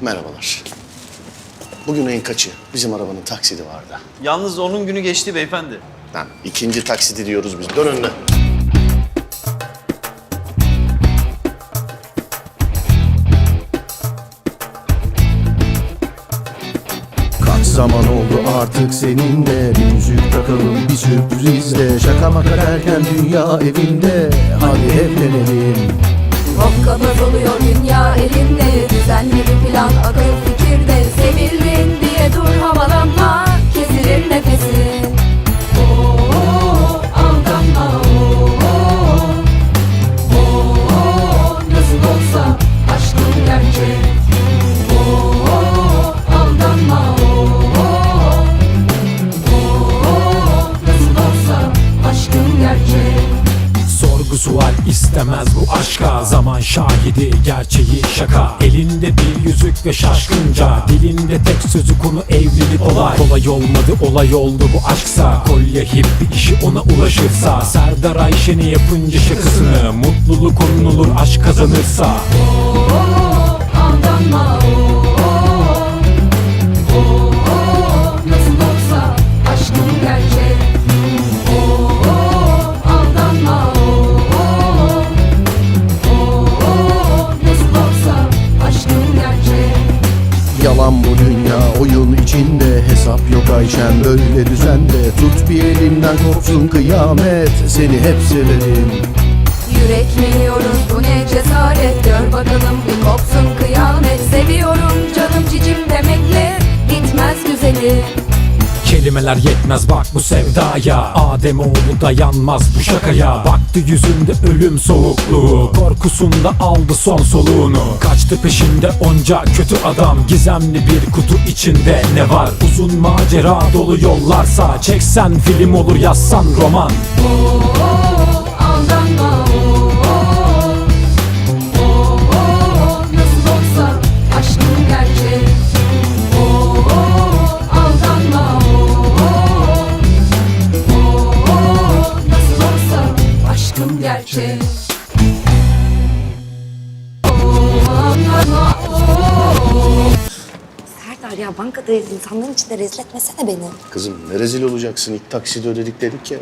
Merhabalar. Bugün ayın kaçı? Bizim arabanın taksidi vardı. Yalnız onun günü geçti beyefendi. Lan ikinci taksidi diyoruz biz. Dön önüne. Kaç zaman oldu artık seninle Bir müzik takalım bir sürprizle Şaka maka derken dünya evinde Hadi evlenelim Hokkabaz oluyor dünya elinde bir istemez bu aşka. Zaman şahidi gerçeği şaka. Elinde bir yüzük ve şaşkınca. Dilinde tek sözü konu evlilik olay. Kolay olmadı olay oldu bu aşksa. Kolye hip bir işi ona ulaşırsa. Serdar Ayşen'i yapınca şakasını Mutluluk konulur aşk kazanırsa. Aldanma. oo, Yalan bu dünya oyun içinde. Hesap yok Ayşen böyle düzende. Tut bir elimden kopsun kıyamet Seni hep severim. Yürekliyoruz bu ne cesaret? Gör bakalım bir kopsun Kelimeler yetmez. Bak bu sevdaya Adem oğlu dayanmaz bu şakaya. Baktı yüzünde ölüm soğukluğu Korkusunda aldı son soluğunu. Kaçtı peşinde onca kötü adam Gizemli bir kutu içinde ne var? Uzun macera dolu yollarsa Çeksen film olur yazsan roman. Aldanma oo. Serdar ya bankadayız insanların içinde rezil etmesene beni. Kızım ne rezil olacaksın? İlk taksidi ödedik dedik ya.